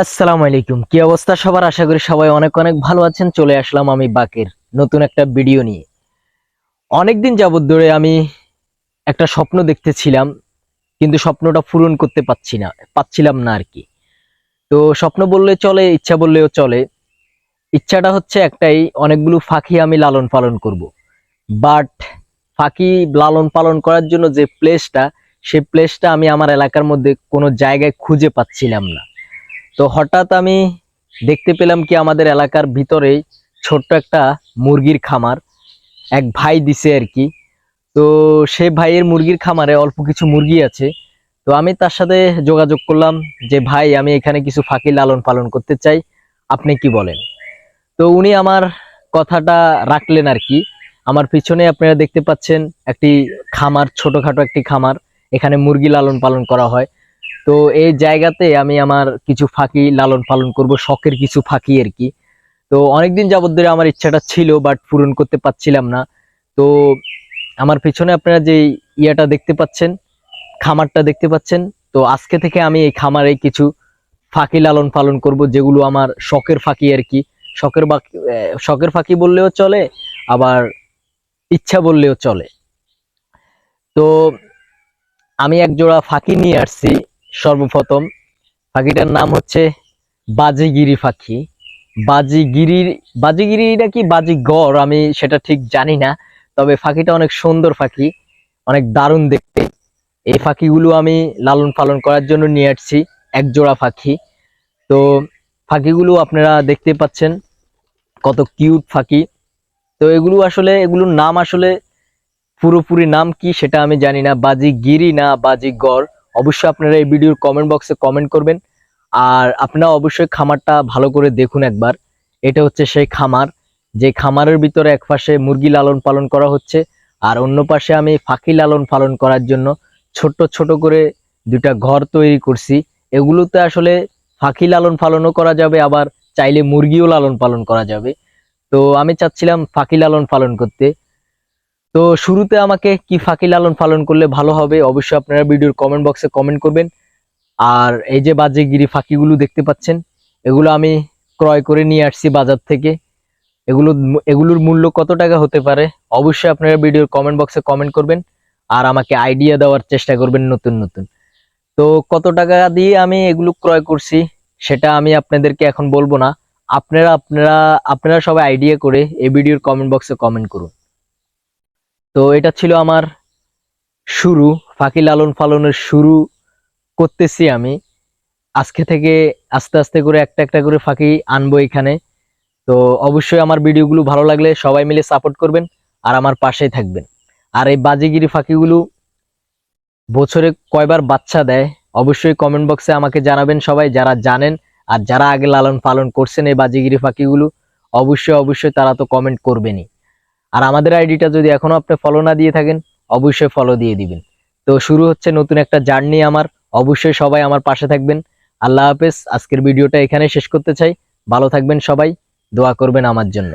আসসালামু আলাইকুম। কি অবস্থা সবার? আশা করি সবাই অনেক অনেক ভালো আছেন। চলে আসলাম আমি বাকের নতুন একটা ভিডিও নিয়ে। অনেকদিন যাবত ধরে আমি একটা স্বপ্ন দেখতেছিলাম, কিন্তু স্বপ্নটা পূরণ করতে পারছি না, পাচ্ছিলাম না আর কি। তো স্বপ্ন বললে চলে, ইচ্ছা বললেও চলে। ইচ্ছাটা হচ্ছে একটাই, অনেকগুলো ফাঁকি আমি লালন পালন করব। বাট ফাঁকি লালন পালন করার জন্য যে প্লেসটা সেই প্লেসটা আমি আমার এলাকার মধ্যে কোনো জায়গায় খুঁজে পাচ্ছিলাম না। তো হঠাৎ আমি দেখতে পেলাম কি আমাদের এলাকার ভিতরেই ছোট্ট একটা মুরগির খামার এক ভাই দিছে আর কি। তো সে ভাইয়ের মুরগির খামারে অল্প কিছু মুরগি আছে। তো আমি তার সাথে যোগাযোগ করলাম যে, ভাই, আমি এখানে কিছু ফাঁকি লালন পালন করতে চাই। আপনি কি বলেন? তো উনি আমার কথাটা রাখলেন আর কি। আমার পিছনে আপনারা দেখতে পাচ্ছেন একটি খামার, ছোটখাটো একটি খামার। এখানে মুরগি লালন পালন করা হয়। তো এই জায়গাতে আমি আমার কিছু ফাঁকি লালন পালন করব, শখের কিছু ফাঁকি আর কি। তো অনেকদিন যাবত ধরে আমার ইচ্ছাটা ছিল বাট পূরণ করতে পারছিলাম না। তো আমার পিছনে আপনারা যে ইয়েটা দেখতে পাচ্ছেন, খামারটা দেখতে পাচ্ছেন, তো আজকে থেকে আমি এই খামারে কিছু ফাঁকি লালন পালন করব, যেগুলো আমার শখের ফাঁকি আর কি। শখের বাকি শখের ফাঁকি বললেও চলে, আবার ইচ্ছা বললেও চলে। তো আমি এক জোড়া ফাঁকি নিয়ে আসছি। সর্বপ্রথম পাখিটার নাম হচ্ছে বাজিগিরি পাখি। বাজিগিরির, বাজিগিরিটা কি বাজিগর আমি সেটা ঠিক জানি না, তবে পাখিটা অনেক সুন্দর পাখি, অনেক দারুণ দেখতে। এই পাখিগুলো আমি লালন পালন করার জন্য নিয়ে আসছি এক জোড়া পাখি। তো পাখিগুলো আপনারা দেখতে পাচ্ছেন, কত কিউট পাখি। তো এগুলো আসলে, এগুলোর নাম আসলে পুরোপুরি নাম কি সেটা আমি জানি না, বাজিগিরি না বাজিগর অবশ্যই আপনারা এই ভিডিওর কমেন্ট বক্সে কমেন্ট করবেন। আর আপনারা অবশ্যই খামারটা ভালো করে দেখুন একবার। এটা হচ্ছে সেই খামার। যে খামারের ভিতরে এক পাশে মুরগি লালন পালন করা হচ্ছে, আর অন্য পাশে আমি ফাঁকি লালন পালন করার জন্য ছোট্ট ছোট করে দুটা ঘর তৈরি করছি। এগুলোতে আসলে ফাঁকি লালন পালনও করা যাবে, আবার চাইলে মুরগিও লালন পালন করা যাবে। তো আমি চাচ্ছিলাম ফাঁকি লালন পালন করতে। তো শুরুতে আমাকে কি ফাঁকি লালন পালন করলে ভালো হবে, অবশ্যই আপনারা ভিডিওর কমেন্ট বক্সে কমেন্ট করবেন। আর এই যে বাজেগিরি ফাঁকিগুলো দেখতে পাচ্ছেন, এগুলো আমি ক্রয় করে নিয়ে আসছি বাজার থেকে। এগুলো, এগুলোর মূল্য কত টাকা হতে পারে, অবশ্যই আপনারা ভিডিওর কমেন্ট বক্সে কমেন্ট করবেন। আর আমাকে আইডিয়া দেওয়ার চেষ্টা করবেন নতুন নতুন। তো কত টাকা দিয়ে আমি এগুলো ক্রয় করছি, সেটা আমি আপনাদেরকে এখন বলব না। আপনারা আপনারা আপনারা সবাই আইডিয়া করে এই ভিডিওর কমেন্ট বক্সে কমেন্ট করুন। তো এটা ছিল আমার শুরু, ফাঁকি লালন পালনের শুরু করতেছি আমি। আজকে থেকে আস্তে আস্তে করে একটা একটা করে ফাঁকি আনব এখানে। তো অবশ্যই আমার ভিডিওগুলো ভালো লাগলে সবাই মিলে সাপোর্ট করবেন আর আমার পাশেই থাকবেন। আর এই বাজিগিরি ফাঁকিগুলো বছরে কয়বার বাচ্চা দেয়, অবশ্যই কমেন্ট বক্সে আমাকে জানাবেন সবাই, যারা জানেন আর যারা আগে লালন পালন করছেন এই বাজিগিরি ফাঁকিগুলো, অবশ্যই অবশ্যই তারা তো কমেন্ট করবেনই। আর আমাদের আইডিটা যদি এখনও আপনি ফলো না দিয়ে থাকেন, অবশ্যই ফলো দিয়ে দিবেন। তো শুরু হচ্ছে নতুন একটা জার্নি আমার। অবশ্যই সবাই আমার পাশে থাকবেন। আল্লাহ হাফেজ, আজকের ভিডিওটা এখানে শেষ করতে চাই। ভালো থাকবেন সবাই। দোয়া করবেন আমার জন্য।